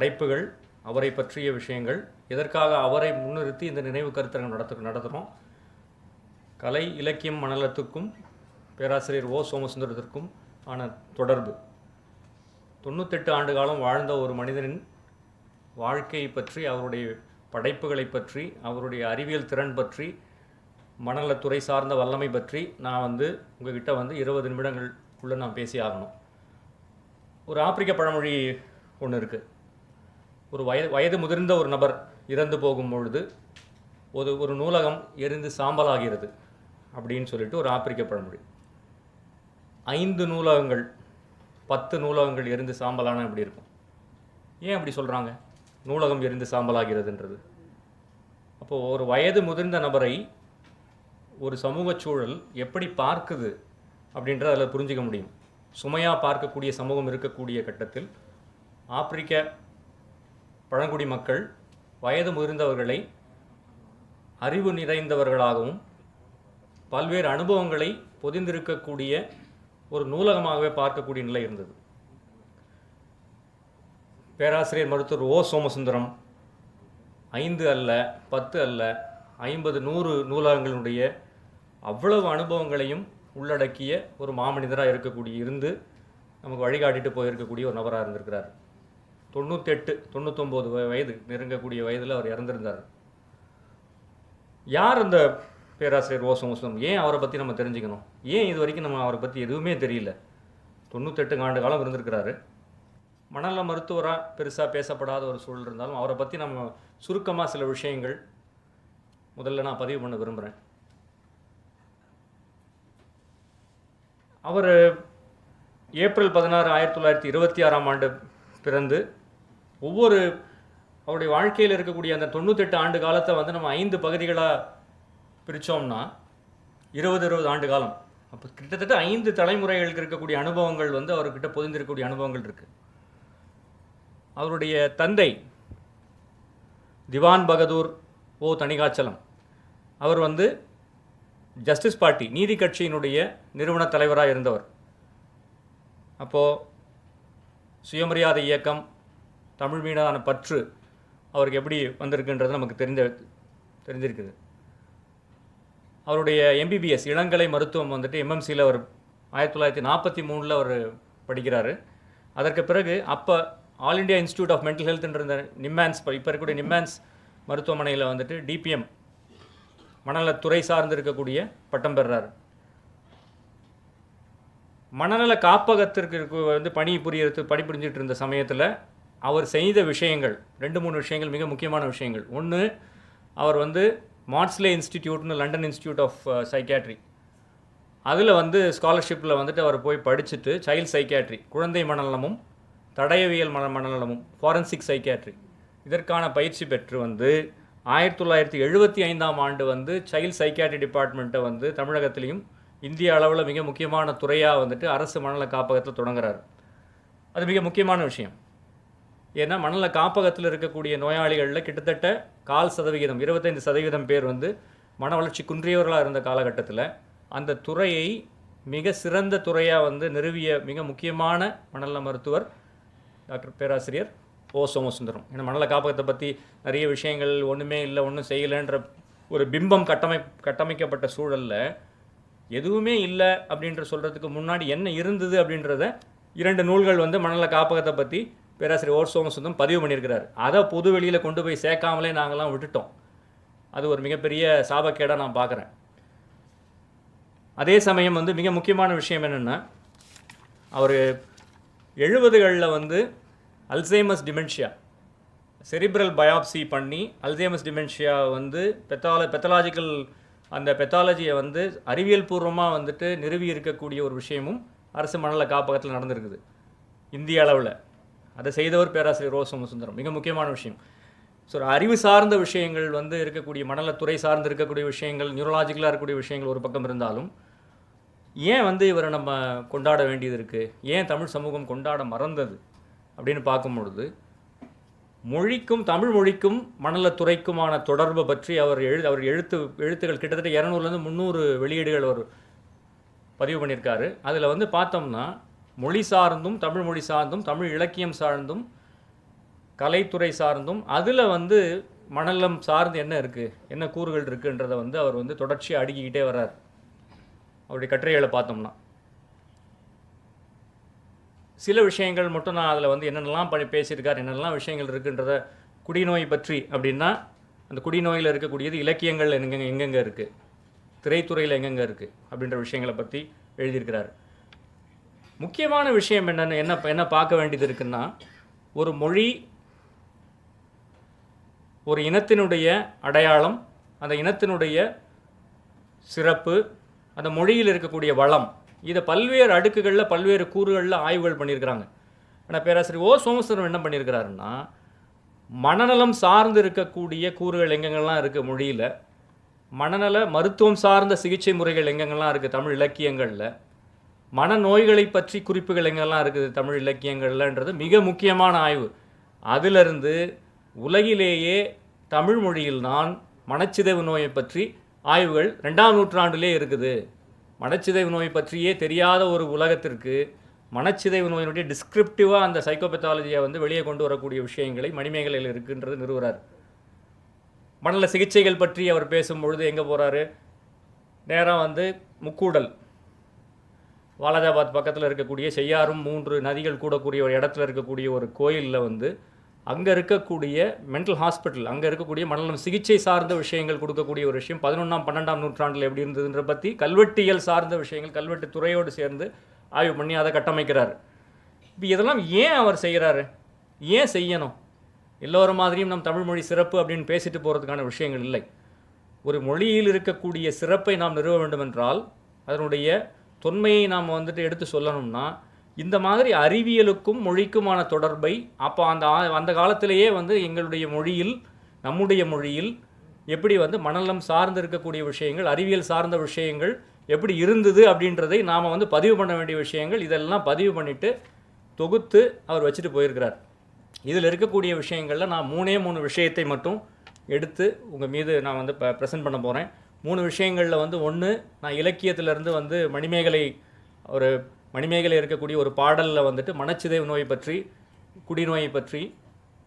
படைப்புகள் அவரை பற்றிய விஷயங்கள் எதற்காக அவரை முன்னிறுத்தி இந்த நினைவு கருத்தரங்கம் நடத்து நடத்துகிறோம் கலை இலக்கியம் மணலத்துக்கும் பேராசிரியர் ஓ சோமசுந்தரத்திற்கும் ஆன தொடர்பு. தொண்ணூத்தெட்டு ஆண்டு காலம் வாழ்ந்த ஒரு மனிதனின் வாழ்க்கையை பற்றி அவருடைய படைப்புகளை பற்றி அவருடைய அறிவியல் திறன் பற்றி மணலத்துறை சார்ந்த வல்லமை பற்றி நான் வந்து உங்ககிட்ட வந்து இருபது நிமிடங்களுக்குள்ளே நான் பேசி ஆகணும். ஒரு ஆப்பிரிக்க பழமொழி ஒன்று இருக்குது ஒரு வயது வயது முதிர்ந்த ஒரு நபர் இறந்து போகும் பொழுது ஒரு ஒரு நூலகம் எரிந்து சாம்பலாகிறது அப்படின்னு சொல்லிட்டு ஒரு ஆப்பிரிக்க பழமொழி. ஐந்து நூலகங்கள் பத்து நூலகங்கள் எரிந்து சாம்பலான இப்படி இருக்கும்? ஏன் அப்படி சொல்கிறாங்க நூலகம் எரிந்து சாம்பலாகிறதுன்றது. அப்போது ஒரு வயது முதிர்ந்த நபரை ஒரு சமூகச் சூழல் எப்படி பார்க்குது அப்படின்றத அதில் புரிஞ்சிக்க முடியும். சுமையாக பார்க்கக்கூடிய சமூகம் இருக்கக்கூடிய கட்டத்தில் ஆப்பிரிக்க பழங்குடி மக்கள் வயது முதிர்ந்தவர்களை அறிவு நிறைந்தவர்களாகவும் பல்வேறு அனுபவங்களை பொதிந்திருக்கக்கூடிய ஒரு நூலகமாகவே பார்க்கக்கூடிய நிலை இருந்தது. பேராசிரியர் மருத்துவர் ஓ. சோமசுந்தரம் ஐந்து அல்ல பத்து அல்ல ஐம்பது நூறு நூலகங்களுடைய அவ்வளவு அனுபவங்களையும் உள்ளடக்கிய ஒரு மாமனிதராக இருக்கக்கூடிய இருந்து நமக்கு வழிகாட்டிட்டு போயிருக்கக்கூடிய ஒரு நபராக இருந்திருக்கிறார். தொண்ணூத்தெட்டு தொண்ணூத்தொம்பது வயது நெருங்கக்கூடிய வயதில் அவர் இறந்திருந்தார். யார் அந்த பேராசிரியர் ஓசம் சோமசுந்தரம் ஏன் அவரை பற்றி நம்ம தெரிஞ்சுக்கணும்? ஏன் இது வரைக்கும் நம்ம அவரை பற்றி எதுவுமே தெரியல? தொண்ணூத்தெட்டு ஆண்டு காலம் இருந்திருக்கிறாரு. மணல மருத்துவராக பெருசாக பேசப்படாத ஒரு சூழல் இருந்தாலும் அவரை பற்றி நம்ம சுருக்கமாக சில விஷயங்கள் முதல்ல நான் பதிவு பண்ண விரும்புகிறேன் அவர் ஏப்ரல் பதினாறு ஆயிரத்தி தொள்ளாயிரத்தி இருபத்தி ஆறாம் ஆண்டு பிறந்து ஒவ்வொரு அவருடைய வாழ்க்கையில் இருக்கக்கூடிய அந்த தொண்ணூத்தெட்டு ஆண்டு காலத்தை வந்து நம்ம ஐந்து பகுதிகளாக பிரித்தோம்னா இருபது இருபது ஆண்டு காலம். அப்போ கிட்டத்தட்ட ஐந்து தலைமுறைகளுக்கு இருக்கக்கூடிய அனுபவங்கள் வந்து அவர்கிட்ட பொதிந்திருக்கக்கூடிய அனுபவங்கள் இருக்குது அவருடைய தந்தை திவான் பகதூர் ஓ தணிகாச்சலம். அவர் வந்து ஜஸ்டிஸ் பார்ட்டி நீதி கட்சியினுடைய நிறுவன தலைவராக இருந்தவர். அப்போது சுயமரியாதை இயக்கம் தமிழ் மீதான பற்று அவருக்கு எப்படி வந்திருக்குன்றது நமக்கு தெரிஞ்ச தெரிஞ்சிருக்குது அவருடைய எம்பிபிஎஸ் இளங்கலை மருத்துவம் வந்துட்டு எம்எம்சியில் அவர் ஆயிரத்தி தொள்ளாயிரத்தி நாற்பத்தி மூணில் அவர் படிக்கிறாரு. அதற்கு பிறகு அப்போ all India institute of mental ஹெல்த்ன்ற நிம்மான்ஸ் இப்போ இருக்கக்கூடிய நிம்மான்ஸ் மருத்துவமனையில் வந்துட்டு டிபிஎம் மனநலத்துறை சார்ந்து இருக்கக்கூடிய பட்டம் பெறுறாரு மனநல காப்பகத்திற்கு வந்து பணி புரியறது பணி புரிஞ்சிட்டு இருந்த சமயத்தில் அவர் செய்த விஷயங்கள் ரெண்டு மூணு விஷயங்கள் மிக முக்கியமான விஷயங்கள். ஒன்று அவர் வந்து மாட்ஸ்லே இன்ஸ்டிடியூட்னு லண்டன் இன்ஸ்டியூட் ஆஃப் சைக்காட்ரி அதில் வந்து ஸ்காலர்ஷிப்பில் வந்துட்டு அவர் போய் படிச்சுட்டு சைல்ட் சைக்காட்ரி குழந்தை மனநலமும் தடயவியல் மன மனநலமும் ஃபாரன்சிக் சைக்காட்ரி இதற்கான பயிற்சி பெற்று வந்து ஆயிரத்தி தொள்ளாயிரத்தி எழுபத்தி ஐந்தாம் ஆண்டு வந்து சைல்ட் சைக்காட்ரி டிபார்ட்மெண்ட்டை வந்து தமிழகத்திலையும் இந்திய அளவில் மிக முக்கியமான துறையாக வந்துட்டு அரசு மணல காப்பகத்தில் தொடங்குறாரு. அது மிக முக்கியமான விஷயம். ஏன்னா மணல காப்பகத்தில் இருக்கக்கூடிய நோயாளிகளில் கிட்டத்தட்ட கால் சதவிகிதம் இருபத்தைந்து சதவீதம் பேர் வந்து மன வளர்ச்சி குன்றியவர்களாக இருந்த காலகட்டத்தில் அந்த துறையை மிக சிறந்த துறையாக வந்து நிறுவிய மிக முக்கியமான மணல மருத்துவர் டாக்டர் பேராசிரியர் ஓ சோமசுந்தரம். ஏன்னா மணல காப்பகத்தை பற்றி நிறைய விஷயங்கள் ஒன்றுமே இல்லை ஒன்றும் செய்யலைன்ற ஒரு பிம்பம் கட்டமை கட்டமைக்கப்பட்ட சூழலில் எதுவுமே இல்லை அப்படின்ற சொல்கிறதுக்கு முன்னாடி என்ன இருந்தது அப்படின்றத இரண்டு நூல்கள் வந்து மணல காப்பகத்தை பற்றி பேராசிரியர் ஓர் சோமசுந்தரம் பதிவு பண்ணியிருக்கிறார். அதை பொது வெளியில் கொண்டு போய் சேர்க்காமலே நாங்கள்லாம் விட்டுட்டோம். அது ஒரு மிகப்பெரிய சாபக்கேடாக நான் பார்க்குறேன். அதே சமயம் வந்து மிக முக்கியமான விஷயம் என்னென்னா அவர் எழுபதுகளில் வந்து அல்சைமஸ் டிமென்ஷியா செரிப்ரல் பயாப்சி பண்ணி அல்சைமஸ் டிமென்ஷியா வந்து பெத்தால பெத்தலாஜிக்கல் அந்த பெத்தாலஜியை வந்து அறிவியல் பூர்வமாக வந்துட்டு நிறுவி இருக்கக்கூடிய ஒரு விஷயமும் அரசு மணல காப்பகத்தில் நடந்திருக்குது. இந்திய அளவில். அதை செய்தவர் பேராசிரியர் ரோ சோமசுந்தரம் மிக முக்கியமான விஷயம். ஸோ அறிவு சார்ந்த விஷயங்கள் வந்து இருக்கக்கூடிய மணலத்துறை சார்ந்து இருக்கக்கூடிய விஷயங்கள் நியூரலாஜிக்கலாக இருக்கக்கூடிய விஷயங்கள் ஒரு பக்கம் இருந்தாலும் ஏன் வந்து இவரை நம்ம கொண்டாட வேண்டியது இருக்குது ஏன் தமிழ் சமூகம் கொண்டாட மறந்தது? அப்படின்னு பார்க்கும் பொழுது மொழிக்கும் தமிழ் மொழிக்கும் மணலத்துறைக்குமான தொடர்பை பற்றி அவர் எழு அவர் எழுத்து எழுத்துக்கள் கிட்டத்தட்ட இரநூறுலேருந்து முந்நூறு வெளியீடுகள் அவர் பதிவு பண்ணியிருக்காரு. அதில் வந்து பார்த்தோம்னா மொழி சார்ந்தும் தமிழ் மொழி சார்ந்தும் தமிழ் இலக்கியம் சார்ந்தும் கலைத்துறை சார்ந்தும் அதில் வந்து மணலம் சார்ந்து என்ன இருக்குது என்ன கூறுகள் இருக்குன்றதை வந்து அவர் வந்து தொடர்ச்சியாக அடுக்கிக்கிட்டே வர்றார். அவருடைய கட்டுரைகளை பார்த்தோம்னா. சில விஷயங்கள் மட்டும் நான் அதில் வந்து என்னென்னலாம் பண்ணி பேசியிருக்கார் என்னென்னலாம் விஷயங்கள் இருக்குன்றத குடிநோய் பற்றி அப்படின்னா அந்த குடிநோயில் இருக்கக்கூடியது இலக்கியங்கள் எங்கெங்க எங்கெங்கே இருக்குது திரைத்துறையில் எங்கெங்கே இருக்குது அப்படின்ற விஷயங்களை பற்றி எழுதியிருக்கிறார். முக்கியமான விஷயம் என்னென்னு என்ன என்ன பார்க்க வேண்டியது இருக்குன்னா ஒரு மொழி ஒரு இனத்தினுடைய அடையாளம் அந்த இனத்தினுடைய சிறப்பு அந்த மொழியில் இருக்கக்கூடிய வளம் இதை பல்வேறு அடுக்குகளில் பல்வேறு கூறுகளில் ஆய்வுகள் பண்ணியிருக்கிறாங்க. ஆனால் பேராசிரியர் ஓ சோமசுந்தரம் என்ன பண்ணியிருக்கிறாருன்னா மனநலம் சார்ந்து இருக்கக்கூடிய கூறுகள் எங்கெங்கெல்லாம் இருக்குது மொழியில்? மனநல மருத்துவம் சார்ந்த சிகிச்சை முறைகள் எங்கெங்கெல்லாம் இருக்குது தமிழ் இலக்கியங்களில்? மனநோய்களை பற்றி குறிப்புகள் எங்கெல்லாம் இருக்குது தமிழ் இலக்கியங்கள்லன்றது மிக முக்கியமான ஆய்வு. அதிலிருந்து உலகிலேயே தமிழ் மொழியில்தான் மனச்சிதைவு நோயை பற்றி ஆய்வுகள் ரெண்டாம் நூற்றாண்டிலே இருக்குது. மனச்சிதைவு நோய் பற்றியே தெரியாத ஒரு உலகத்திற்கு மனச்சிதைவு நோயினுடைய டிஸ்கிரிப்டிவாக அந்த சைக்கோபெத்தாலஜியை வந்து வெளியே கொண்டு வரக்கூடிய விஷயங்களை மணிமேகலையில் இருக்குன்றது நிறுவுறார். மணல சிகிச்சைகள் பற்றி அவர் பேசும்பொழுது எங்கே போகிறாரு நேராக வந்து முக்கூடல். வாலாஜாபாத் பக்கத்தில் இருக்கக்கூடிய செய்யாறும் மூன்று நதிகள் கூடக்கூடிய ஒரு இடத்துல இருக்கக்கூடிய ஒரு கோயிலில் வந்து அங்கே இருக்கக்கூடிய மென்டல் ஹாஸ்பிட்டல் அங்கே இருக்கக்கூடிய மனநலம் சிகிச்சை சார்ந்த விஷயங்கள் கொடுக்கக்கூடிய ஒரு விஷயம். பதினொன்றாம் பன்னெண்டாம் நூற்றாண்டில் எப்படி இருந்ததுன்ற பற்றி கல்வெட்டியல் சார்ந்த விஷயங்கள் கல்வெட்டு துறையோடு சேர்ந்து ஆய்வு பண்ணி அதை கட்டமைக்கிறார். இப்போ இதெல்லாம் ஏன் அவர் செய்கிறாரு ஏன் செய்யணும்? எல்லோரும் மாதிரியும் நம் தமிழ் மொழி சிறப்பு அப்படின்னு பேசிட்டு போகிறதுக்கான விஷயங்கள் இல்லை. ஒரு மொழியில் இருக்கக்கூடிய சிறப்பை நாம் நிறுவ வேண்டுமென்றால் அதனுடைய தொன்மையை நாம் வந்துட்டு எடுத்து சொல்லணும்னா இந்த மாதிரி அறிவியலுக்கும் மொழிக்குமான தொடர்பை அப்போ அந்த அந்த காலத்திலேயே வந்து எங்களுடைய மொழியில் நம்முடைய மொழியில் எப்படி வந்து மனநலம் சார்ந்து இருக்கக்கூடிய விஷயங்கள் அறிவியல் சார்ந்த விஷயங்கள் எப்படி இருந்தது அப்படின்றதை நாம் வந்து பதிவு பண்ண வேண்டிய விஷயங்கள் இதெல்லாம் பதிவு பண்ணிவிட்டு தொகுத்து அவர் வச்சுட்டு போயிருக்கிறார். இதில் இருக்கக்கூடிய விஷயங்களில் நான் மூணே மூணு விஷயத்தை மட்டும் எடுத்து உங்கள் மீது நான் வந்து இப்போ ப்ரெசென்ட் பண்ண போகிறேன் மூணு விஷயங்களில் வந்து ஒன்று நான் இலக்கியத்திலேருந்து வந்து மணிமேகலை ஒரு மணிமேகலை இருக்கக்கூடிய ஒரு பாடலில் வந்துட்டு மனச்சிதைவு நோய் பற்றி குடிநோயை பற்றி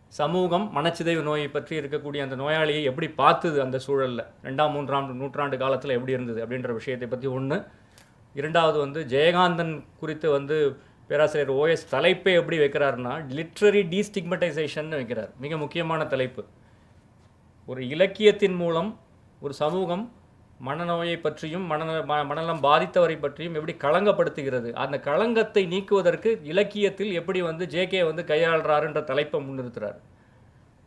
சமூகம் மனச்சிதைவு நோயை பற்றி இருக்கக்கூடிய அந்த நோயாளியை எப்படி பார்த்துது அந்த சூழலில்? ரெண்டாம் மூன்றாம் நூற்றாண்டு காலத்தில் எப்படி இருந்தது அப்படின்ற விஷயத்தை பற்றி ஒன்று இரண்டாவது வந்து ஜெயகாந்தன் குறித்து வந்து பேராசிரியர் ஓஎஸ் தலைப்பே எப்படி வைக்கிறாருன்னா லிட்ரரி டீஸ்டிக்மட்டைசேஷன் வைக்கிறார். மிக முக்கியமான தலைப்பு. ஒரு இலக்கியத்தின் மூலம் ஒரு சமூகம் மனநோயை பற்றியும் மனநல ம- மனநலம் பாதித்தவரை பற்றியும் எப்படி களங்கப்படுத்துகிறது? அந்த களங்கத்தை நீக்குவதற்கு இலக்கியத்தில் எப்படி வந்து ஜேகே வந்து கையாளுறாருன்ற தலைப்பை முன்னிறுத்துறாரு.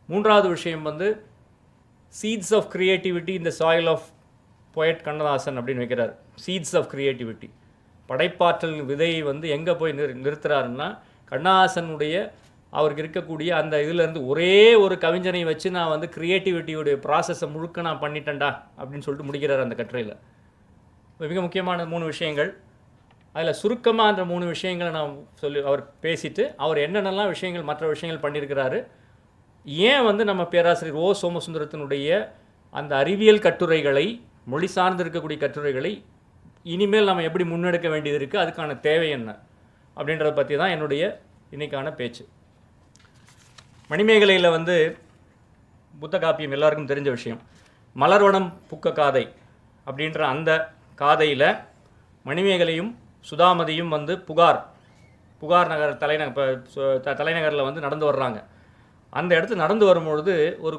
மூன்றாவது விஷயம் வந்து சீட்ஸ் ஆஃப் கிரியேட்டிவிட்டி இந்த சாயில் ஆஃப் போயட் கண்ணதாசன் அப்படின்னு வைக்கிறார். சீட்ஸ் ஆஃப் கிரியேட்டிவிட்டி படைப்பாற்றல் விதையை வந்து எங்கே போய் நிறு நிறுத்துறாருன்னா கண்ணதாசனுடைய அவருக்கு இருக்கக்கூடிய அந்த இதுலேருந்து ஒரே ஒரு கவிஞனை வச்சு நான் வந்து க்ரியேட்டிவிட்டியுடைய ப்ராசஸை முழுக்க நான் பண்ணிட்டேன்டா அப்படின்னு சொல்லிட்டு முடிக்கிறார் அந்த கட்டுரையில். மிக முக்கியமான மூணு விஷயங்கள். அதில் சுருக்கமாக அந்த மூணு விஷயங்களை நான் சொல்லி அவர் பேசிட்டு அவர் என்னென்னலாம் விஷயங்கள் மற்ற விஷயங்கள் பண்ணியிருக்கிறாரு ஏன் வந்து நம்ம பேராசிரியர் ஓ. சோமசுந்தரத்தினுடைய அந்த அறிவியல் கட்டுரைகளை மொழி சார்ந்து இருக்கக்கூடிய கட்டுரைகளை இனிமேல் நம்ம எப்படி முன்னெடுக்க வேண்டியது இருக்குது அதுக்கான தேவை என்ன? அப்படின்றத பற்றி தான் என்னுடைய இன்னைக்கான பேச்சு. மணிமேகலையில் வந்து புத்த காப்பியம் எல்லாருக்கும் தெரிஞ்ச விஷயம். மலர்வனம் புக்க காதை அப்படின்ற அந்த காதையில் மணிமேகலையும் சுதாமதியும் வந்து புகார் புகார் நகர் தலைநகர் இப்போ தலைநகரில் வந்து நடந்து வர்றாங்க. அந்த இடத்துல நடந்து வரும்பொழுது ஒரு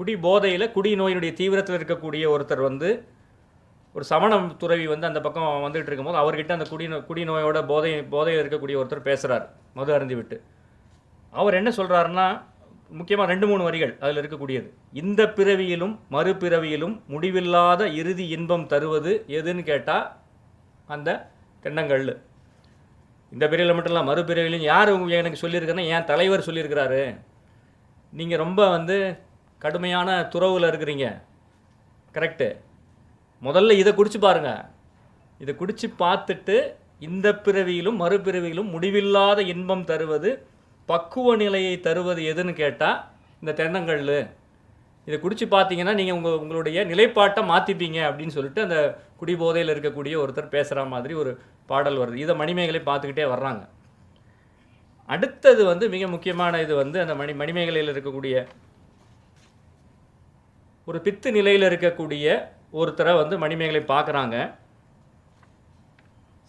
குடி போதையில் குடி நோயினுடைய தீவிரத்தில் இருக்கக்கூடிய ஒருத்தர் வந்து ஒரு சமணம் துறவி வந்து அந்த பக்கம் வந்துகிட்டு இருக்கும்போது அவர்கிட்ட அந்த குடி குடி நோயோட போதை போதையில் இருக்கக்கூடிய ஒருத்தர் பேசுகிறார் மது அருந்தி விட்டு அவர் என்ன சொல்கிறாருன்னா முக்கியமாக ரெண்டு மூணு வரிகள் அதில் இருக்கக்கூடியது. இந்த பிறவியிலும் மறுபிறவியிலும் முடிவில்லாத இறுதி இன்பம் தருவது எதுன்னு கேட்டால் அந்த தென்னங்கல் இந்த பிறவியில் மட்டும் இல்லை மறுபிறவிலையும் யார் எனக்கு சொல்லியிருக்காருன்னா என் தலைவர் சொல்லியிருக்கிறாரு. நீங்கள் ரொம்ப வந்து கடுமையான துறவில் இருக்கிறீங்க. கரெக்டு முதல்ல இதை குடிச்சு பாருங்கள் இதை குடிச்சு பார்த்துட்டு இந்த பிறவியிலும் மறுபிறவியிலும் முடிவில்லாத இன்பம் தருவது பக்குவ நிலையை தருவது எதுன்னு கேட்டால் இந்த தென்னங்கல் இதை குடிச்சு பார்த்தீங்கன்னா நீங்கள் உங்கள் உங்களுடைய நிலைப்பாட்டை மாற்றிப்பீங்க அப்படின்னு சொல்லிட்டு அந்த குடிபோதையில் இருக்கக்கூடிய ஒருத்தர் பேசுகிற மாதிரி ஒரு பாடல் வருது. இதை மணிமேகலை பார்த்துக்கிட்டே வர்றாங்க. அடுத்தது வந்து மிக முக்கியமான இது வந்து அந்த மணி மணிமேகலையில் இருக்கக்கூடிய ஒரு பித்து நிலையில் இருக்கக்கூடிய ஒருத்தரை வந்து மணிமேகலை பார்க்குறாங்க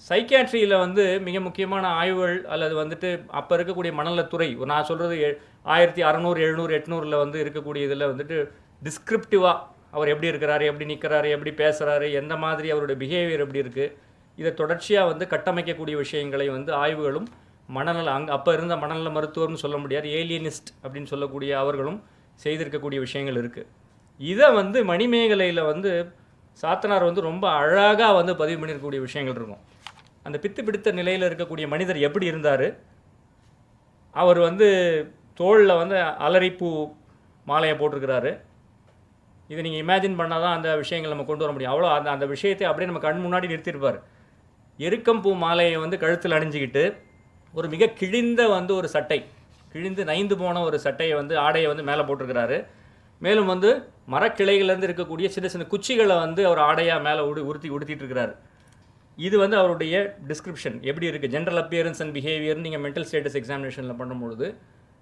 சைக்கியாட்ரியில் வந்து மிக முக்கியமான ஆய்வுகள் அல்லது வந்துட்டு அப்போ இருக்கக்கூடிய மனநலத்துறை நான் சொல்கிறது ஆயிரத்தி அறநூறு எழுநூறு எட்நூறில் வந்து இருக்கக்கூடிய இதில் வந்துட்டு டிஸ்கிரிப்டிவாக அவர் எப்படி இருக்கிறாரு எப்படி நிற்கிறாரு எப்படி பேசுகிறாரு எந்த மாதிரி அவருடைய பிஹேவியர் எப்படி இருக்குது இதை தொடர்ச்சியாக வந்து கட்டமைக்கக்கூடிய விஷயங்களை வந்து ஆய்வுகளும் மனநல அங்கே அப்போ இருந்த மனநல மருத்துவர்னு சொல்ல முடியாது ஏலியனிஸ்ட் அப்படின்னு சொல்லக்கூடிய அவர்களும் செய்திருக்கக்கூடிய விஷயங்கள் இருக்குது இதை வந்து மணிமேகலையில் வந்து சாத்தனார் வந்து ரொம்ப அழகாக வந்து பதிவு பண்ணியிருக்கக்கூடிய விஷயங்கள் இருக்கும். அந்த பித்து பிடித்த நிலையில் இருக்கக்கூடிய மனிதர் எப்படி இருந்தார்? அவர் வந்து தோளில் வந்து அலரிப்பூ மாலையை போட்டிருக்கிறாரு. இதை நீங்கள் இமேஜின் பண்ணால் தான் அந்த விஷயங்கள் நம்ம கொண்டு வர முடியும். அவ்வளோ அந்த அந்த விஷயத்தை அப்படியே நம்ம கண் முன்னாடி நிறுத்தியிருப்பார். எருக்கம்பூ மாலையை வந்து கழுத்தில் அணிஞ்சிக்கிட்டு ஒரு மிக கிழிந்த வந்து ஒரு சட்டை கிழிந்து நைந்து போன ஒரு சட்டையை வந்து ஆடையை வந்து மேலே போட்டிருக்கிறாரு. மேலும் வந்து மரக்கிளைகள்லேருந்து இருக்கக்கூடிய சின்ன சின்ன குச்சிகளை வந்து அவர் ஆடையாக மேலே உடு உறுத்தி உடுத்திட்டு இருக்கிறாரு. இது வந்து அவருடைய டிஸ்கிரிப்ஷன் எப்படி இருக்குது ஜென்ரல் அப்பியரன்ஸ் அண்ட் பிஹேவியர் நீங்கள் மென்டல் ஸ்டேட்டஸ் எக்ஸாமினேஷனில் பண்ணும்பொழுது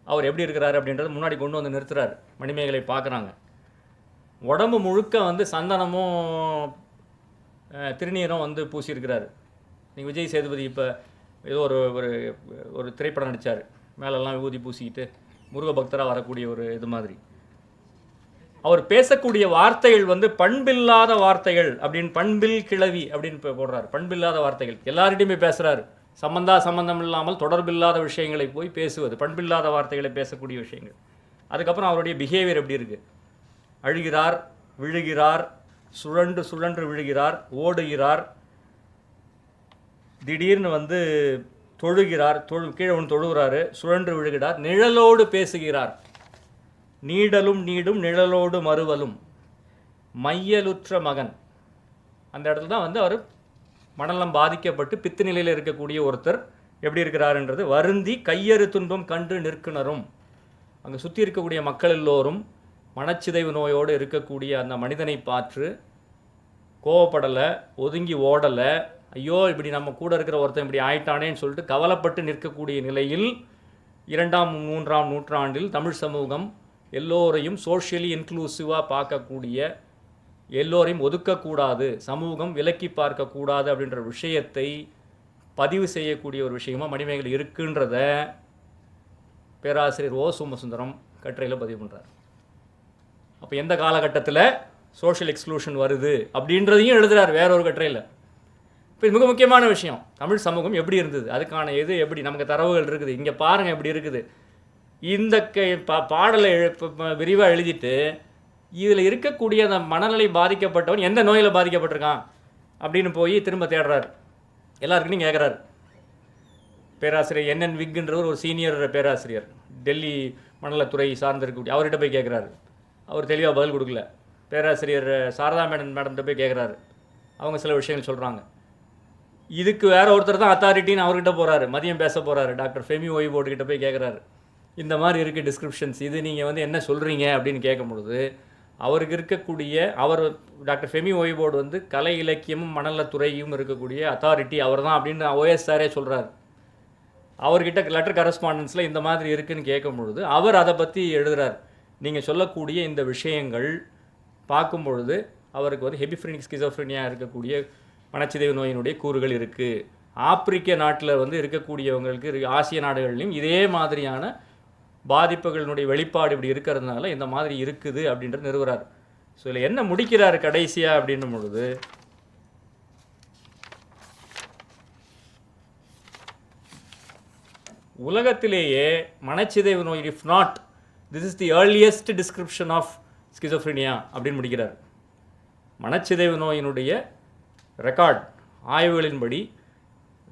அவர் எப்படி இருக்கிறார் அப்படின்றத முன்னாடி கொண்டு வந்து நிறுத்துறாரு. மணிமேகலை பார்க்குறாங்க. உடம்பு முழுக்க வந்து சந்தனமும் திருநீரும் வந்து பூசியிருக்கிறார். நீங்கள் விஜய் சேதுபதி இப்போ ஏதோ ஒரு ஒரு ஒரு திரைப்படம் நடித்தார் மேலெல்லாம் விபூதி பூசிக்கிட்டு முருக பக்தராக வரக்கூடிய ஒரு இது மாதிரி. அவர் பேசக்கூடிய வார்த்தைகள் வந்து பண்பில்லாத வார்த்தைகள் அப்படின்னு பண்பில் கிளவி அப்படின்னு இப்போ பண்பில்லாத வார்த்தைகள். எல்லார்கிட்டையுமே பேசுகிறாரு சம்பந்தா சம்பந்தம் இல்லாமல் தொடர்பில்லாத விஷயங்களை போய் பேசுவது பண்பில்லாத வார்த்தைகளை பேசக்கூடிய விஷயங்கள். அதுக்கப்புறம் அவருடைய பிஹேவியர் எப்படி இருக்குது அழுகிறார் விழுகிறார் சுழன்று சுழன்று விழுகிறார் ஓடுகிறார் திடீர்னு வந்து தொழுகிறார் தொழு கீழே ஒன்று தொழுகிறாரு சுழன்று விழுகிறார் நிழலோடு பேசுகிறார். நீடலும் நீடும் நிழலோடு மறுவலும். மையலுற்ற மகன். அந்த இடத்துல தான் வந்து அவர் மனநலம் பாதிக்கப்பட்டு பித்து நிலையில் இருக்கக்கூடிய ஒருத்தர் எப்படி இருக்கிறாருன்றது வருந்தி கையறு துன்பம் கண்டு நிற்குனரும் அங்கே சுற்றி இருக்கக்கூடிய மக்கள் எல்லோரும் மனச்சிதைவு நோயோடு இருக்கக்கூடிய அந்த மனிதனை பார்த்து கோவப்படலை ஒதுங்கி ஓடலை ஐயோ இப்படி நம்ம கூட இருக்கிற ஒருத்தன் இப்படி ஆயிட்டானேன்னு சொல்லிட்டு கவலைப்பட்டு நிற்கக்கூடிய நிலையில் இரண்டாம் மூன்றாம் நூற்றாண்டில் தமிழ் சமூகம் எல்லோரையும் சோஷியலி இன்க்ளூசிவாக பார்க்கக்கூடிய எல்லோரையும் ஒதுக்கக்கூடாது சமூகம் விலக்கி பார்க்கக்கூடாது அப்படின்ற விஷயத்தை பதிவு செய்யக்கூடிய ஒரு விஷயமாக மணிமேகலை இருக்குன்றத பேராசிரியர் ஓ சோமசுந்தரம் கட்டுரையில் பதிவு பண்ணுறார் அப்போ எந்த காலகட்டத்தில் சோஷியல் எக்ஸ்க்ளூஷன் வருது அப்படின்றதையும் எழுதுகிறார் வேற ஒரு கட்டுரையில். இப்போ மிக முக்கியமான விஷயம். தமிழ் சமூகம் எப்படி இருந்தது? அதுக்கான எது எப்படி? நமக்கு தரவுகள் இருக்குது. இங்கே பாருங்கள் எப்படி இருக்குது. இந்த பா பாடலை விரிவாக எழுதிட்டு இதில் இருக்கக்கூடிய அந்த மனநிலை பாதிக்கப்பட்டவன் எந்த நோயில் பாதிக்கப்பட்டிருக்கான்? அப்படின்னு போய் திரும்ப தேடுறார். எல்லாருக்கும் கேட்குறாரு பேராசிரியர் என்என் விக்ன்றவர் ஒரு சீனியர் பேராசிரியர். டெல்லி மண்டலத்துறை சார்ந்திருக்கக்கூடிய அவர்கிட்ட போய் கேட்குறாரு அவர் தெளிவாக பதில் கொடுக்கல. பேராசிரியர் சாரதா மேடம் மேடம்கிட்ட போய் கேட்குறாரு அவங்க சில விஷயங்கள் சொல்கிறாங்க இதுக்கு வேற ஒருத்தர் தான் அத்தாரிட்டின்னு அவர்கிட்ட போகிறாரு மதியம் பேச போகிறாரு டாக்டர் ஃபெமி ஓய்வோர்டுக்கிட்ட போய் கேட்குறாரு இந்த மாதிரி இருக்குது டிஸ்கிரிப்ஷன்ஸ் இது நீங்கள் வந்து என்ன சொல்கிறீங்க அப்படின்னு கேட்கும் பொழுது அவருக்கு இருக்கக்கூடிய அவர் டாக்டர் ஃபெமி ஓய்வோடு வந்து கலை இலக்கியமும் மணலத்துறையும் இருக்கக்கூடிய அத்தாரிட்டி அவர் தான் அப்படின்னு ஓஎஸ்ஆரே சொல்கிறார் அவர்கிட்ட லெட்டர் கரஸ்பாண்டன்ஸில் இந்த மாதிரி இருக்குன்னு கேட்கும் பொழுது அவர் அதை பற்றி எழுதுகிறார் நீங்கள் சொல்லக்கூடிய இந்த விஷயங்கள் பார்க்கும் பொழுது அவருக்கு வந்து ஹெபிஃப்ரினிக் ஸ்கிசோஃப்ரினியா இருக்கக்கூடிய மனச்சிதைவு நோயினுடைய கூறுகள் இருக்குது ஆப்பிரிக்க நாட்டில் வந்து இருக்கக்கூடியவங்களுக்கு இருக்கு- ஆசிய நாடுகள்லையும் இதே மாதிரியான பாதிப்புகளினுடைய வெளிப்பாடு இப்படி இருக்கிறதுனால இந்த மாதிரி இருக்குது அப்படின்ற நிறுவுறார். ஸோ இதில் என்ன முடிக்கிறார் கடைசியாக அப்படின்னும் பொழுது உலகத்திலேயே மனச்சிதைவு நோய் if not this is the earliest description of schizophrenia அப்படின்னு முடிக்கிறார். மனச்சிதைவு நோயினுடைய ரெக்கார்ட் ஆய்வுகளின்படி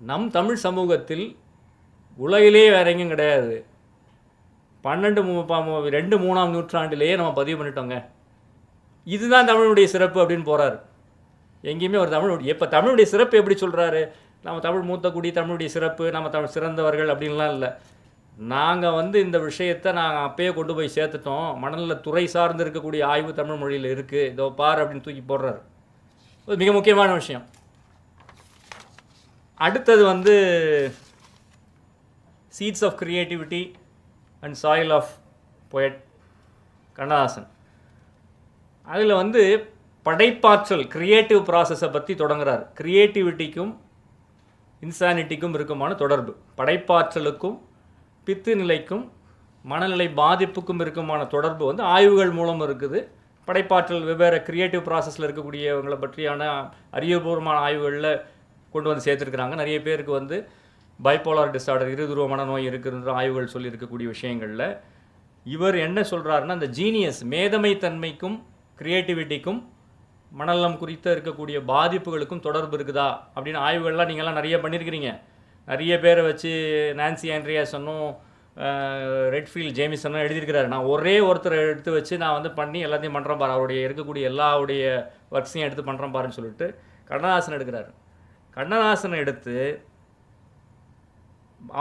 நம் தமிழ் சமூகத்தில் உலகிலே வேற எங்கேயும் கிடையாது. பன்னெண்டு மூ- ரெண்டு மூணாம் நூற்றாண்டிலேயே நம்ம பதிவு பண்ணிட்டோங்க. இதுதான் தமிழனுடைய சிறப்பு அப்படின்னு போகிறார் எங்கேயுமே ஒரு தமிழ் எப்போ தமிழுடைய சிறப்பு எப்படி சொல்கிறாரு நம்ம தமிழ் மூத்த குடி தமிழுடைய சிறப்பு நம்ம தமிழ் சிறந்தவர்கள் அப்படின்லாம் இல்லை. நாங்கள் வந்து இந்த விஷயத்தை நாங்கள் அப்பயே கொண்டு போய் சேர்த்துட்டோம். மணலில் துறை சார்ந்து இருக்கக்கூடிய ஆய்வு தமிழ் மொழியில் இருக்குது இதோ பார் அப்படின்னு தூக்கி போடுறாரு. இது மிக முக்கியமான விஷயம். அடுத்தது வந்து seeds of creativity and soil of poet Kannadasan அதில் வந்து படைப்பாற்றல் க்ரியேட்டிவ் ப்ராசஸை பற்றி தொடங்குறார். க்ரியேட்டிவிட்டிக்கும் இன்சானிட்டிக்கும் இருக்குமான தொடர்பு. படைப்பாற்றலுக்கும் பித்து நிலைக்கும் மனநிலை பாதிப்புக்கும் இருக்குமான தொடர்பு வந்து ஆய்வுகள் மூலம் இருக்குது. படைப்பாற்றல் வெவ்வேறு க்ரியேட்டிவ் ப்ராசஸில் இருக்கக்கூடியவங்களை பற்றியான அறிவுபூர்வமான ஆய்வுகளில் கொண்டு வந்து சேர்த்துருக்குறாங்க. நிறைய பேருக்கு வந்து பைப்போலார் டிஸார்டர் இருதுருவமான நோய் இருக்குன்ற ஆய்வுகள் சொல்லியிருக்கக்கூடிய விஷயங்களில் இவர் என்ன சொல்கிறாருன்னா அந்த ஜீனியஸ் மேதமை தன்மைக்கும் கிரியேட்டிவிட்டிக்கும் மனநலம் குறித்த இருக்கக்கூடிய பாதிப்புகளுக்கும் தொடர்பு இருக்குதா? அப்படின்னு ஆய்வுகள்லாம் நீங்கள்லாம் நிறைய பண்ணியிருக்கிறீங்க. நிறைய பேரை வச்சு நான்சி ஆண்ட்ரியாசனும் ரெட்ஃபீல்ட் ஜேமிசனும் எழுதியிருக்கிறாரு. நான் ஒரே ஒருத்தரை எடுத்து வச்சு நான் வந்து பண்ணி எல்லாத்தையும் பண்ணுறேன் பாரு. அவருடைய இருக்கக்கூடிய எல்லாவுடைய ஒர்க்ஸையும் எடுத்து பண்ணுறேன் பாருன்னு சொல்லிட்டு கண்ணதாசன் எடுக்கிறாரு. கண்ணதாசனை எடுத்து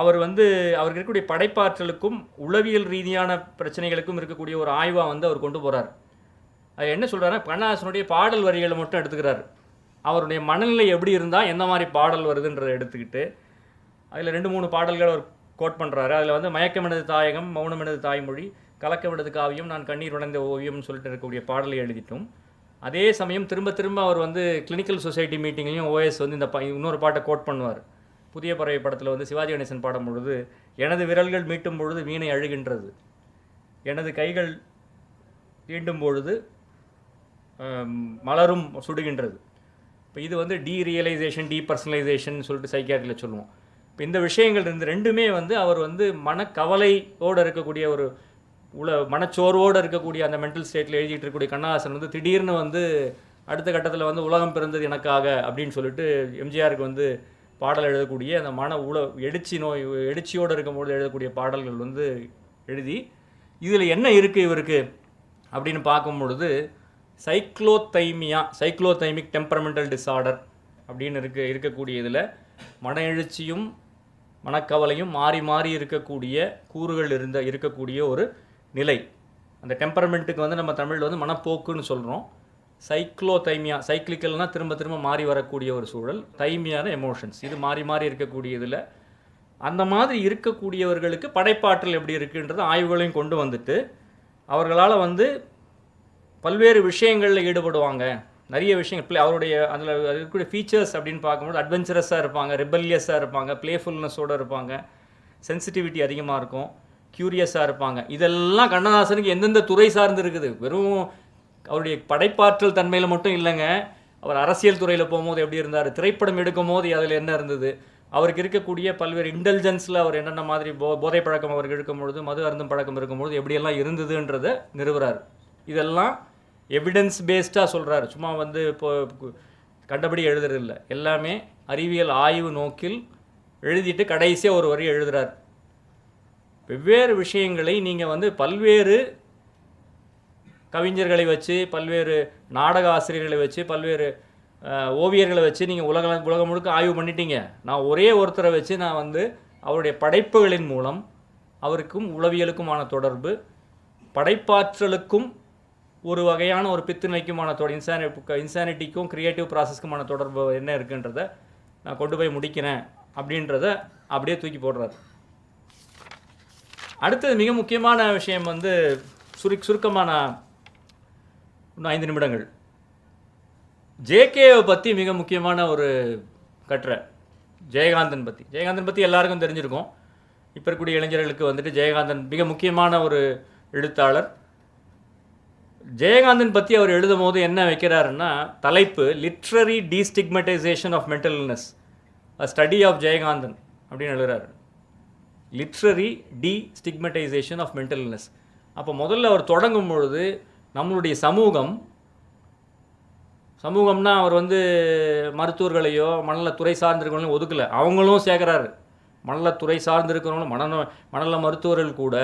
அவர் வந்து அவருக்கு இருக்கக்கூடிய படைப்பாற்றலுக்கும் உளவியல் ரீதியான பிரச்சனைகளுக்கும் இருக்கக்கூடிய ஒரு ஆய்வாக வந்து அவர் கொண்டு போகிறார் அது என்ன சொல்கிறாருன்னா கண்ணதாசனுடைய பாடல் வரிகளை மட்டும் எடுத்துக்கிறார். அவருடைய மனநிலை எப்படி இருந்தால் எந்த மாதிரி பாடல் வருதுன்றதை எடுத்துக்கிட்டு அதில் ரெண்டு மூணு பாடல்கள் அவர் கோட் பண்ணுறாரு அதில் வந்து மயக்கமினது தாயகம் மௌனமினது தாய்மொழி கலக்கமினது காவியம் நான் கண்ணீர் உடைந்த ஓவியம்னு சொல்லிட்டு இருக்கக்கூடிய பாடலை எழுதிட்டும். அதே சமயம் திரும்ப திரும்ப அவர் வந்து கிளினிக்கல் சொசைட்டி மீட்டிங்லேயும் ஓஎஸ் வந்து இந்த இன்னொரு பாட்டை கோட் பண்ணுவார். புதிய பறவை படத்தில் வந்து சிவாஜி கணேசன் பாடும் பொழுது எனது விரல்கள் மீட்டும் பொழுது வீணை அழுகின்றது. எனது கைகள் தீண்டும் பொழுது மலரும் சுடுகின்றது. இப்போ இது வந்து டி ரியலைசேஷன் டீ பர்சனலைசேஷன் சொல்லிட்டு சைக்கியாட்ரியில் சொல்லுவோம். இப்போ இந்த விஷயங்கள் இருந்து ரெண்டுமே வந்து அவர் வந்து மனக்கவலையோடு இருக்கக்கூடிய ஒரு உல மனச்சோர்வோடு இருக்கக்கூடிய அந்த மென்டல் ஸ்டேட்டில் எழுதிட்டு இருக்கக்கூடிய கண்ணாசன் வந்து திடீர்னு வந்து அடுத்த கட்டத்தில் வந்து உலகம் பிறந்தது எனக்காக அப்படின்னு சொல்லிட்டு எம்ஜிஆருக்கு வந்து பாடல் எழுதக்கூடிய அந்த மன உல எழுச்சி நோய் எழுச்சியோடு இருக்கும்போது எழுதக்கூடிய பாடல்கள் வந்து எழுதி இதில் என்ன இருக்குது இவருக்கு? அப்படின்னு பார்க்கும் பொழுது சைக்ளோதைமியா சைக்ளோதைமிக் டெம்பரமெண்டல் டிஸார்டர் அப்படின்னு இருக்க இருக்கக்கூடிய இதில் மன எழுச்சியும் மனக்கவலையும் மாறி மாறி இருக்கக்கூடிய கூறுகள் இருந்த இருக்கக்கூடிய ஒரு நிலை. அந்த டெம்பரமெண்ட்டுக்கு வந்து நம்ம தமிழில் வந்து மனப்போக்குன்னு சொல்கிறோம் சைக்ளோதைமியா சைக்ளிக்கல்னால் திரும்ப திரும்ப மாறி வரக்கூடிய ஒரு சூழல் தைமியான எமோஷன்ஸ் இது மாறி மாறி இருக்கக்கூடியதில். அந்த மாதிரி இருக்கக்கூடியவர்களுக்கு படைப்பாற்றல் எப்படி இருக்குன்றது ஆய்வுகளையும் கொண்டு வந்துட்டு அவர்களால் வந்து பல்வேறு விஷயங்களில் ஈடுபடுவாங்க. நிறைய விஷயங்கள் பிளே அவருடைய அதில் இருக்கக்கூடிய ஃபீச்சர்ஸ் அப்படின்னு பார்க்கும்போது அட்வென்ச்சரஸாக இருப்பாங்க ரிபல்லியஸாக இருப்பாங்க ப்ளேஃபுல்னஸோடு இருப்பாங்க சென்சிட்டிவிட்டி அதிகமாக இருக்கும் க்யூரியஸாக இருப்பாங்க. இதெல்லாம் கண்ணதாசனுக்கு எந்தெந்த துறை சார்ந்து இருக்குது? வெறும் அவருடைய படைப்பாற்றல் தன்மையில் மட்டும் இல்லைங்க. அவர் அரசியல் துறையில் போகும்போது எப்படி இருந்தார் திரைப்படம் எடுக்கும் போது அதில் என்ன இருந்தது அவருக்கு இருக்கக்கூடிய பல்வேறு இன்டெலிஜென்ஸில் அவர் என்னென்ன மாதிரி போ போதை பழக்கம் அவருக்கு இருக்கும் பொழுது மது அருந்தும் பழக்கம் இருக்கும்பொழுது எப்படியெல்லாம் இருந்ததுன்றதை நிறுவுறார். இதெல்லாம் எவிடன்ஸ் பேஸ்டாக சொல்கிறார் சும்மா வந்து இப்போ கண்டபடி எழுதுறதில்ல. எல்லாமே அறிவியல் ஆய்வு நோக்கில் எழுதிட்டு கடைசியாக ஒரு வரி எழுதுகிறார் வெவ்வேறு விஷயங்களை நீங்கள் வந்து பல்வேறு கவிஞர்களை வச்சு பல்வேறு நாடக ஆசிரியர்களை வச்சு பல்வேறு ஓவியர்களை வச்சு நீங்கள் உலக உலகம் முழுக்க ஆய்வு பண்ணிட்டீங்க. நான் ஒரே ஒருத்தரை வச்சு நான் வந்து அவருடைய படைப்புகளின் மூலம் அவருக்கும் உளவியலுக்குமான தொடர்பு படைப்பாற்றலுக்கும் ஒரு வகையான ஒரு பித்துணைக்குமான தொடர் இன்சானி இன்சானிட்டிக்கும் க்ரியேட்டிவ் ப்ராசஸ்க்குமான தொடர்பு என்ன இருக்குன்றத நான் கொண்டு போய் முடிக்கிறேன் அப்படின்றத அப்படியே தூக்கி போடுறாரு. அடுத்தது மிக முக்கியமான விஷயம் வந்து சுரு சுருக்கமான இன்னும் ஐந்து நிமிடங்கள். ஜேகேவை பற்றி மிக முக்கியமான ஒரு கட்டுரை. ஜெயகாந்தன் பற்றி ஜெயகாந்தன் பற்றி எல்லாருக்கும் தெரிஞ்சிருக்கும். இப்போ இருக்கக்கூடிய இளைஞர்களுக்கு வந்துட்டு ஜெயகாந்தன் மிக முக்கியமான ஒரு எழுத்தாளர். ஜெயகாந்தன் பற்றி அவர் எழுதும் போது என்ன வைக்கிறாருன்னா தலைப்பு literary destigmatisation of mental illness a study of Jayakanthan அப்படின்னு எழுதுறாரு. Literary destigmatisation of mental illness அப்போ முதல்ல அவர் தொடங்கும் பொழுது நம்மளுடைய சமூகம் சமூகம்னா அவர் வந்து மருத்துவர்களையோ மணலத்துறை சார்ந்திருக்கிறவங்களையும் ஒதுக்கலை. அவங்களும் சேர்க்குறாரு மணலத்துறை சார்ந்திருக்கிறவங்களும் மனநோ மணல மருத்துவர்கள் கூட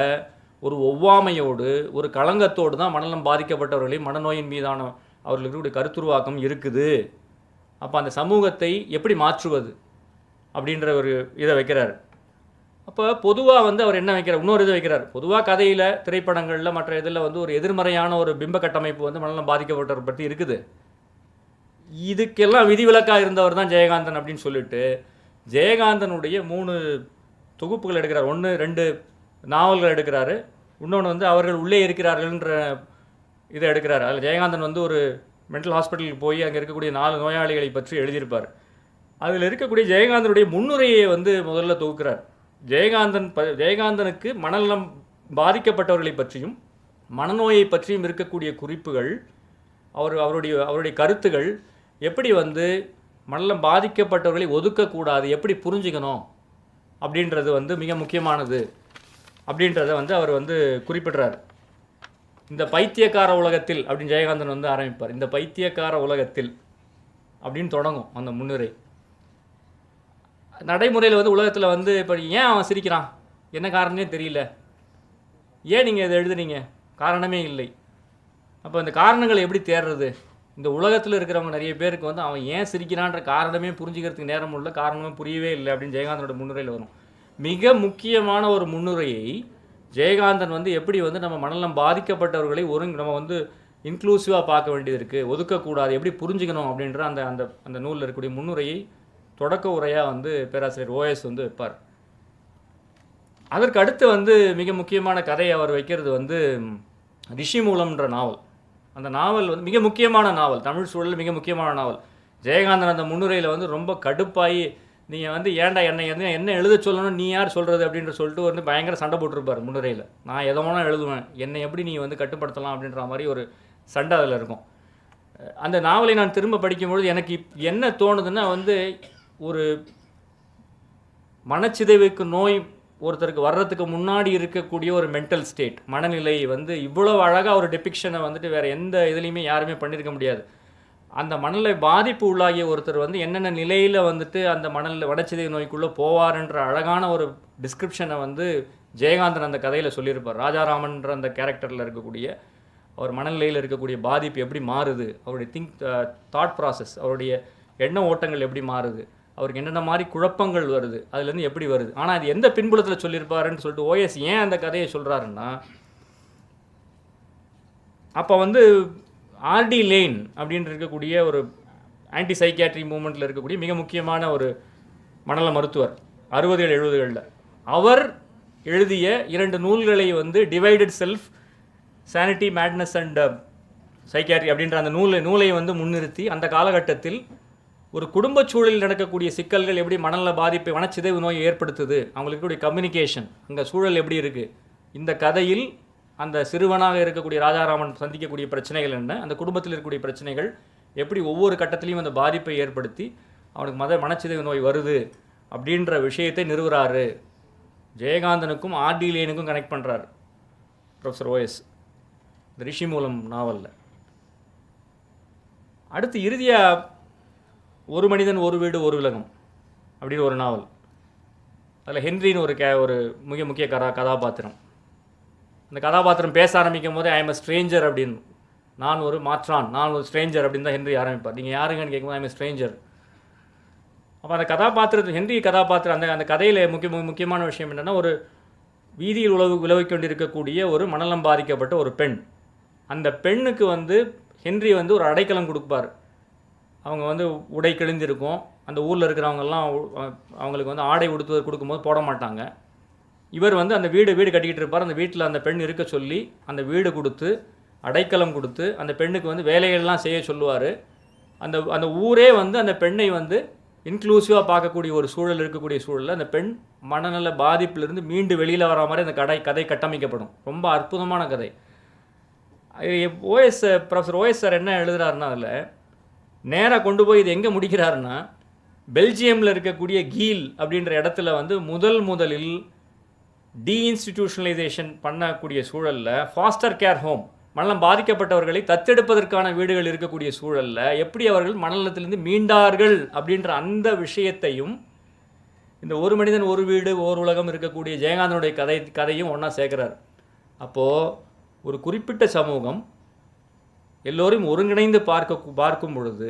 ஒரு ஒவ்வாமையோடு ஒரு களங்கத்தோடு தான் மணலம் பாதிக்கப்பட்டவர்களையும் மனநோயின் மீதான அவர்களுக்கு இருக்கக்கூடிய கருத்துருவாக்கம் இருக்குது. அப்போ அந்த சமூகத்தை எப்படி மாற்றுவது அப்படின்ற ஒரு இதை வைக்கிறாரு. அப்போ பொதுவாக வந்து அவர் என்ன வைக்கிறார்? இன்னொரு இது வைக்கிறார். பொதுவாக கதையில் திரைப்படங்களில் மற்ற இதில் வந்து ஒரு எதிர்மறையான ஒரு பிம்ப கட்டமைப்பு வந்து மனநலம் பாதிக்கப்பட்டவர் பற்றி இருக்குது. இதுக்கெல்லாம் விதிவிலக்காக இருந்தவர் தான் ஜெயகாந்தன் அப்படின்னு சொல்லிட்டு ஜெயகாந்தனுடைய மூணு தொகுப்புகள் எடுக்கிறார். ஒன்று ரெண்டு நாவல்கள் எடுக்கிறாரு. இன்னொன்று வந்து அவர்கள் உள்ளே இருக்கிறார்கள்ன்ற இதை எடுக்கிறார். அதில் ஜெயகாந்தன் வந்து ஒரு மென்டல் ஹாஸ்பிட்டலுக்கு போய் அங்கே இருக்கக்கூடிய நாலு நோயாளிகளை பற்றி எழுதியிருப்பார். அதில் இருக்கக்கூடிய ஜெயகாந்தனுடைய முன்னுரையை வந்து முதல்ல தொகுக்கிறார். ஜெயகாந்தன் ப ஜெயகாந்தனுக்கு மனநலம் பாதிக்கப்பட்டவர்களை பற்றியும் மனநோயை பற்றியும் இருக்கக்கூடிய குறிப்புகள் அவர் அவருடைய அவருடைய கருத்துகள் எப்படி வந்து மனநலம் பாதிக்கப்பட்டவர்களை ஒதுக்கக்கூடாது எப்படி புரிஞ்சுக்கணும் அப்படின்றது வந்து மிக முக்கியமானது அப்படின்றத வந்து அவர் வந்து குறிப்பிடுறார். இந்த பைத்தியக்கார உலகத்தில் அப்படின்னு ஜெயகாந்தன் வந்து ஆரம்பிப்பார். இந்த பைத்தியக்கார உலகத்தில் அப்படின்னு தொடங்கும் அந்த முன்னுரை. நடைமுறையில் வந்து உலகத்தில் வந்து இப்போ ஏன் அவன் சிரிக்கிறான்? என்ன காரணமே தெரியல. ஏன் நீங்கள் இதை எழுதுனீங்க? காரணமே இல்லை. அப்போ இந்த காரணங்களை எப்படி தேடுறது இந்த உலகத்தில் இருக்கிறவங்க நிறைய பேருக்கு வந்து அவன் ஏன் சிரிக்கிறான்ற காரணமே புரிஞ்சுக்கிறதுக்கு நேரம் உள்ள காரணமே புரியவே இல்லை அப்படின்னு ஜெயகாந்தனோட முன்னுரையில் வரும். மிக முக்கியமான ஒரு முன்னுரையை ஜெயகாந்தன் வந்து எப்படி வந்து நம்ம மனநலம் பாதிக்கப்பட்டவர்களை ஒரு நம்ம வந்து இன்க்ளூசிவாக பார்க்க வேண்டியது இருக்குது ஒதுக்கக்கூடாது எப்படி புரிஞ்சுக்கணும் அப்படின்ற அந்த அந்த அந்த நூலில் இருக்கக்கூடிய முன்னுரையை தொடக்க உரையாக வந்து பேராசிரியர் ஓஎஸ் வந்து வைப்பார். அதற்கு அடுத்து வந்து மிக முக்கியமான கதையை அவர் வைக்கிறது வந்து ரிஷி மூலம்ன்ற நாவல். அந்த நாவல் வந்து மிக முக்கியமான நாவல். தமிழ் சூழலில் மிக முக்கியமான நாவல். ஜெயகாந்தன் அந்த முன்னுரையில் வந்து ரொம்ப கடுப்பாகி நீங்கள் வந்து ஏன்டா என்னை என்ன என்ன எழுத சொல்லணும் நீ யார் சொல்கிறது அப்படின்ற சொல்லிட்டு வந்து பயங்கர சண்டை போட்டிருப்பார் முன்னுரையில். நான் எதை வேணால் எழுதுவேன். என்னை எப்படி நீ வந்து கட்டுப்படுத்தலாம்? அப்படின்ற மாதிரி ஒரு சண்டை அதில் இருக்கும். அந்த நாவலை நான் திரும்ப படிக்கும்பொழுது எனக்கு இப் என்ன தோணுதுன்னா வந்து ஒரு மனச்சிதைவுக்கு நோய் ஒருத்தருக்கு வர்றதுக்கு முன்னாடி இருக்கக்கூடிய ஒரு மென்டல் ஸ்டேட் மனநிலை வந்து இவ்வளோ அழகாக ஒரு டெபிக்ஷனை வந்துட்டு வேறு எந்த இதுலேயுமே யாருமே பண்ணியிருக்க முடியாது. அந்த மணலை பாதிப்பு உள்ளாகிய ஒருத்தர் வந்து என்னென்ன நிலையில் வந்துட்டு அந்த மணல் வடச்சிதைவு நோய்க்குள்ளே போவார்ன்ற அழகான ஒரு டிஸ்கிரிப்ஷனை வந்து ஜெயகாந்தன் அந்த கதையில் சொல்லியிருப்பார். ராஜாராமன்ற அந்த கேரக்டரில் இருக்கக்கூடிய அவர் மனநிலையில் இருக்கக்கூடிய பாதிப்பு எப்படி மாறுது? அவருடைய திங்க் தாட் ப்ராசஸ் அவருடைய எண்ண ஓட்டங்கள் எப்படி மாறுது? அவருக்கு என்னென்ன மாதிரி குழப்பங்கள் வருது அதுலேருந்து எப்படி வருது? ஆனால் அது எந்த பின்புலத்தில் சொல்லியிருப்பாருன்னு சொல்லிட்டு ஓஎஸ் ஏன் அந்த கதையை சொல்கிறாருன்னா அப்போ வந்து ஆர்டி லேன் அப்படின்னு இருக்கக்கூடிய ஒரு ஆன்டி சைக்கியாட்ரி மூமெண்ட்டில் இருக்கக்கூடிய மிக முக்கியமான ஒரு மணல மருத்துவர் அறுபதுகள் எழுபதுகளில். அவர் எழுதிய இரண்டு நூல்களை வந்து divided self sanity madness and psychiatry அப்படின்ற அந்த நூலை நூலை வந்து முன்னிறுத்தி அந்த காலகட்டத்தில் ஒரு குடும்ப சூழலில் நடக்கக்கூடிய சிக்கல்கள் எப்படி மனநல பாதிப்பை மனச்சிதைவு நோயை ஏற்படுத்துது அவங்களுக்கு கம்யூனிகேஷன் அங்கே சூழல் எப்படி இருக்குது இந்த கதையில் அந்த சிறுவனாக இருக்கக்கூடிய ராஜாராமன் சந்திக்கக்கூடிய பிரச்சனைகள் என்ன அந்த குடும்பத்தில் இருக்கக்கூடிய பிரச்சனைகள் எப்படி ஒவ்வொரு கட்டத்திலையும் அந்த பாதிப்பை ஏற்படுத்தி அவனுக்கு மத மனச்சிதைவு நோய் வருது அப்படின்ற விஷயத்தை நிறுவுறாரு. ஜெயகாந்தனுக்கும் ஆர்டிலேனுக்கும் கனெக்ட் பண்ணுறாரு ப்ரொஃபஸர் ஓஎஸ் ரிஷி மூலம் நாவலில். அடுத்து இறுதியாக ஒரு மனிதன் ஒரு வீடு ஒரு உலகம் அப்படின்னு ஒரு நாவல். அதில் ஹென்ரின்னு ஒரு கே ஒரு மிக முக்கிய கதா கதாபாத்திரம். அந்த கதாபாத்திரம் பேச ஆரம்பிக்கும் போதே ஐ எம் ஸ்ட்ரேஞ்சர் அப்படின்னு. நான் ஒரு மாற்றான் நான் ஒரு ஸ்ட்ரேஞ்சர் அப்படின்னு தான் ஹென்றி ஆரம்பிப்பார். நீங்கள் யாருங்கன்னு கேட்கும்போது ஐ எம் ஸ்ட்ரேஞ்சர் அப்போ அந்த கதாபாத்திரத்து ஹென்றி கதாபாத்திரம் அந்த அந்த கதையில் முக்கிய முக்கியமான விஷயம் என்னென்னா ஒரு வீதியில் உழவு உழவு கொண்டிருக்கக்கூடிய ஒரு மனநலம் பாதிக்கப்பட்ட ஒரு பெண். அந்த பெண்ணுக்கு வந்து ஹென்றி வந்து ஒரு அடைக்கலம் கொடுப்பார். அவங்க வந்து உடை கிழிந்திருக்கும். அந்த ஊரில் இருக்கிறவங்கெல்லாம் அவங்களுக்கு வந்து ஆடை உடுத்து கொடுக்கும்போது போட மாட்டாங்க. இவர் வந்து அந்த வீடு வீடு கட்டிக்கிட்டு இருப்பார். அந்த வீட்டில் அந்த பெண் இருக்க சொல்லி அந்த வீடு கொடுத்து அடைக்கலம் கொடுத்து அந்த பெண்ணுக்கு வந்து வேலைகள்லாம் செய்ய சொல்லுவார். அந்த அந்த ஊரே வந்து அந்த பெண்ணை வந்து இன்க்ளூசிவாக பார்க்கக்கூடிய ஒரு சூழல் இருக்கக்கூடிய சூழலில் அந்த பெண் மனநல பாதிப்பிலிருந்து மீண்டு வெளியில் வர மாதிரி அந்த கடை கதை கட்டமைக்கப்படும். ரொம்ப அற்புதமான கதை. ஓஎஸ் ப்ரொஃபஸர் ஓஎஸ் சார் என்ன எழுதுறாருன்னா அதில் நேராக கொண்டு போய் இது எங்கே முடிக்கிறாருன்னா பெல்ஜியமில் இருக்கக்கூடிய கீல் அப்படின்ற இடத்துல வந்து முதல் முதலில் டீஇன்ஸ்டிடியூஷனலைசேஷன் பண்ணக்கூடிய சூழலில் ஃபாஸ்டர் கேர் ஹோம் மனநலம் பாதிக்கப்பட்டவர்களை தத்தெடுப்பதற்கான வீடுகள் இருக்கக்கூடிய சூழலில் எப்படி அவர்கள் மனநலத்திலிருந்து மீண்டார்கள் அப்படின்ற அந்த விஷயத்தையும் இந்த ஒரு மனிதன் ஒரு வீடு ஓர் உலகம் இருக்கக்கூடிய ஜெயகாந்தனுடைய கதை கதையும் ஒன்றா சேர்க்குறார். அப்போது ஒரு குறிப்பிட்ட சமூகம் எல்லோரும் ஒருங்கிணைந்து பார்க்க பார்க்கும் பொழுது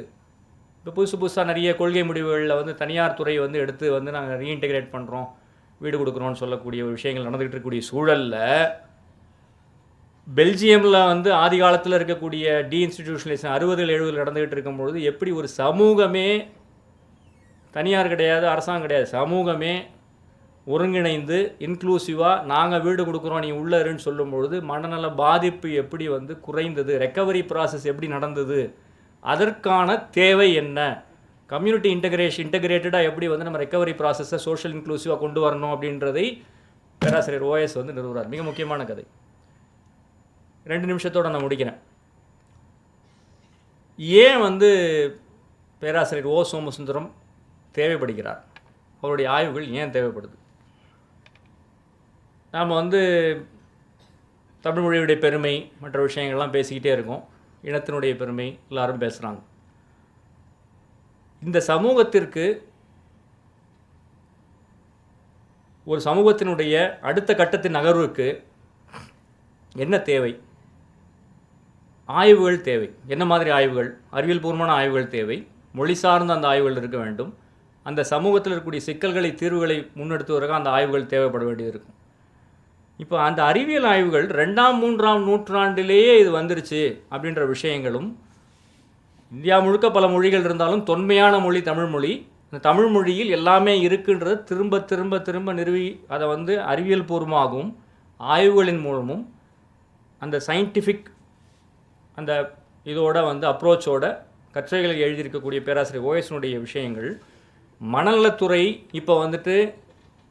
இப்போ புதுசு புதுசாக நிறைய கொள்கை முடிவுகளில் வந்து தனியார் துறை வந்து எடுத்து வந்து நாங்கள் ரீஇன்டெகிரேட் பண்ணுறோம் வீடு கொடுக்குறோன்னு சொல்லக்கூடிய ஒரு விஷயங்கள் நடந்துகிட்டு இருக்கக்கூடிய சூழலில் பெல்ஜியமில் வந்து ஆதி காலத்தில் இருக்கக்கூடிய டி இன்ஸ்டிடியூஷனலைசேஷன் அறுபதுகள் எழுபதில் நடந்துகிட்டு இருக்கும்பொழுது எப்படி ஒரு சமூகமே தனியார் கிடையாது அரசாங்கம் கிடையாது சமூகமே ஒருங்கிணைந்து இன்க்ளூசிவாக நாங்கள் வீடு கொடுக்குறோம் நீ உள்ள இருன்னு சொல்லும்பொழுது மனநல பாதிப்பு எப்படி வந்து குறைந்தது? ரெக்கவரி ப்ராசஸ் எப்படி நடந்தது? அதற்கான தேவை என்ன? கம்யூனிட்டி இன்டகிரேஷன் இன்டகிரேட்டடாக எப்படி வந்து நம்ம ரெக்கவரி ப்ராசஸை சோஷியல் இன்க்ளூசிவாக கொண்டு வரணும் அப்படின்றதை பேராசிரியர் ஓஎஸ் வந்து நிறுவுறார். மிக முக்கியமான கதை. ரெண்டு நிமிஷத்தோட நான் முடிக்கிறேன். ஏன் வந்து பேராசிரியர் ஓ. சோமசுந்தரம் தேவைப்படுகிறார்? அவருடைய ஆய்வுகள் ஏன் தேவைப்படுது? நாம் வந்து தமிழ் மொழியுடைய பெருமை மற்ற விஷயங்கள்லாம் பேசிக்கிட்டே இருக்கோம். இனத்தினுடைய பெருமை எல்லாரும் பேசுகிறாங்க இந்த சமூகத்திற்கு ஒரு சமூகத்தினுடைய அடுத்த கட்டத்தின் நகர்வுக்கு என்ன தேவை? ஆய்வுகள் தேவை. என்ன மாதிரி ஆய்வுகள்? அறிவியல் பூர்வமான ஆய்வுகள் தேவை. மொழி சார்ந்த அந்த ஆய்வுகள் இருக்க வேண்டும். அந்த சமூகத்தில் இருக்கக்கூடிய சிக்கல்களை தீர்வுகளை முன்னெடுத்துவதற்கு அந்த ஆய்வுகள் தேவைப்பட வேண்டியது இருக்கும். இப்போ அந்த அறிவியல் ஆய்வுகள் ரெண்டாம் மூன்றாம் நூற்றாண்டிலேயே இது வந்துருச்சு அப்படின்ற விஷயங்களும் இந்தியா முழுக்க பல மொழிகள் இருந்தாலும் தொன்மையான மொழி தமிழ் மொழி. தமிழ் மொழியில் எல்லாமே இருக்குன்றது திரும்ப திரும்ப திரும்ப நிறுவி அதை வந்து அறிவியல் பூர்வமாகவும் ஆய்வுகளின் மூலமும் அந்த சயின்டிஃபிக் அந்த இதோட வந்து அப்ரோச்சோட கற்றைகளை எழுதியிருக்கக்கூடிய பேராசிரியர் ஓஎஸ்னுடைய விஷயங்கள். மனநலத்துறை இப்போ வந்துட்டு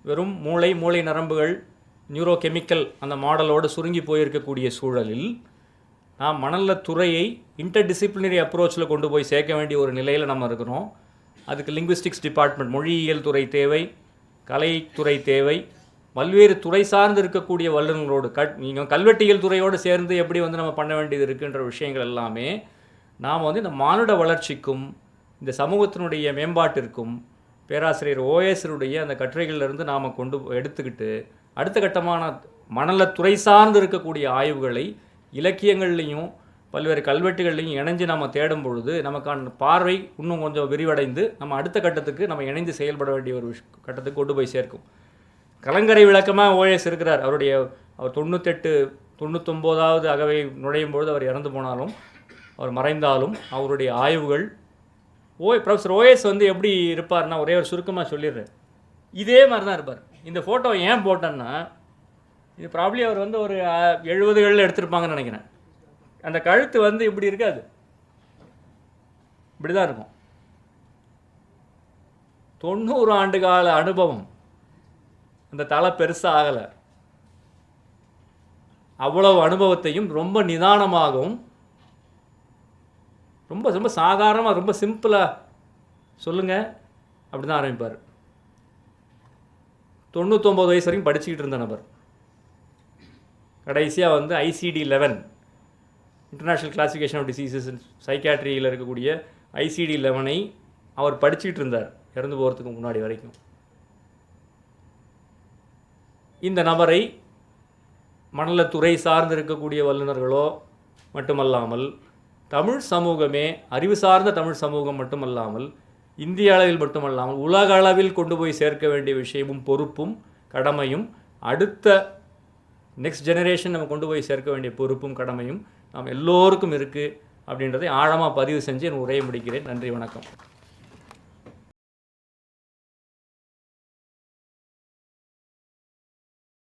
வெறும் மூளை மூளை நரம்புகள் நியூரோ கெமிக்கல் அந்த மாடலோடு சுருங்கி போயிருக்கக்கூடிய சூழலில் நாம் மணலத்துறையை இன்டர்டிசிப்ளினரி அப்ரோச்சில் கொண்டு போய் சேர்க்க வேண்டிய ஒரு நிலையில் நம்ம இருக்கிறோம். அதுக்கு லிங்குவிஸ்டிக்ஸ் டிபார்ட்மெண்ட் மொழியியல் துறை தேவை கலைத்துறை தேவை. பல்வேறு துறை சார்ந்து இருக்கக்கூடிய வல்லுநர்களோடு கட் நீங்கள் கல்வெட்டியல் துறையோடு சேர்ந்து எப்படி வந்து நம்ம பண்ண வேண்டியது இருக்குன்ற விஷயங்கள் எல்லாமே நாம் வந்து இந்த மானுட வளர்ச்சிக்கும் இந்த சமூகத்தினுடைய மேம்பாட்டிற்கும் பேராசிரியர் ஓஎஸ்ருடைய அந்த கட்டுரைகளிலிருந்து நாம் கொண்டு எடுத்துக்கிட்டு அடுத்த கட்டமான மணலத்துறை சார்ந்து இருக்கக்கூடிய ஆய்வுகளை இலக்கியங்கள்லையும் பல்வேறு கல்வெட்டுகள்லையும் இணைஞ்சு நம்ம தேடும் பொழுது நமக்கான பார்வை இன்னும் கொஞ்சம் விரிவடைந்து நம்ம அடுத்த கட்டத்துக்கு நம்ம இணைந்து செயல்பட வேண்டிய ஒரு விஷ் கட்டத்துக்கு கொண்டு போய் சேர்க்கும். கலங்கரை விளக்கமாக ஓஎஸ் இருக்கிறார். அவருடைய அவர் தொண்ணூத்தெட்டு தொண்ணூத்தொம்போதாவது அகவை நுழையும் பொழுது அவர் இறந்து போனாலும் அவர் மறைந்தாலும் அவருடைய ஆய்வுகள் ஓ ப்ரொஃபஸர் ஓஎஸ் வந்து எப்படி இருப்பார்னா ஒரே ஒரு சுருக்கமாக சொல்லிடுறேன். இதே மாதிரி தான் இருப்பார். இந்த ஃபோட்டோ ஏன் போட்டேன்னா இது ப்ராப்ளி அவர் வந்து ஒரு எழுபதுகளில் எடுத்திருப்பாங்கன்னு நினைக்கிறேன். அந்த கழுத்து வந்து இப்படி இருக்காது. இப்படி தான் இருக்கும். தொண்ணூறு ஆண்டு கால அனுபவம். அந்த தலை பெருசாக ஆகலை. அவ்வளவு அனுபவத்தையும் ரொம்ப நிதானமாகவும் ரொம்ப ரொம்ப சாதாரணமாக ரொம்ப சிம்பிளாக சொல்லுங்கள் அப்படி தான் ஆரம்பிப்பார். தொண்ணூத்தொம்பது வயசு வரைக்கும் படிச்சுக்கிட்டு இருந்த நபர். கடைசியாக வந்து ICD eleven international classification of diseases சைக்காட்ரியில் இருக்கக்கூடிய ஐசிடி லெவனை அவர் படிச்சுக்கிட்டு இருந்தார் இறந்து போகிறதுக்கு முன்னாடி வரைக்கும். இந்த நபரை மணலத்துறை சார்ந்து இருக்கக்கூடிய வல்லுநர்களோ மட்டுமல்லாமல் தமிழ் சமூகமே அறிவு சார்ந்த தமிழ் சமூகம் மட்டுமல்லாமல் இந்திய அளவில் மட்டுமல்லாமல் உலக அளவில் கொண்டு போய் சேர்க்க வேண்டிய விஷயமும் பொறுப்பும் கடமையும் அடுத்த நெக்ஸ்ட் ஜெனரேஷன் நம்ம கொண்டு போய் சேர்க்க வேண்டிய பொறுப்பும் கடமையும் நாம் எல்லோருக்கும் இருக்குது அப்படின்றதை ஆழமாக பதிவு செஞ்சு என் உரையை முடிக்கிறேன். நன்றி வணக்கம்.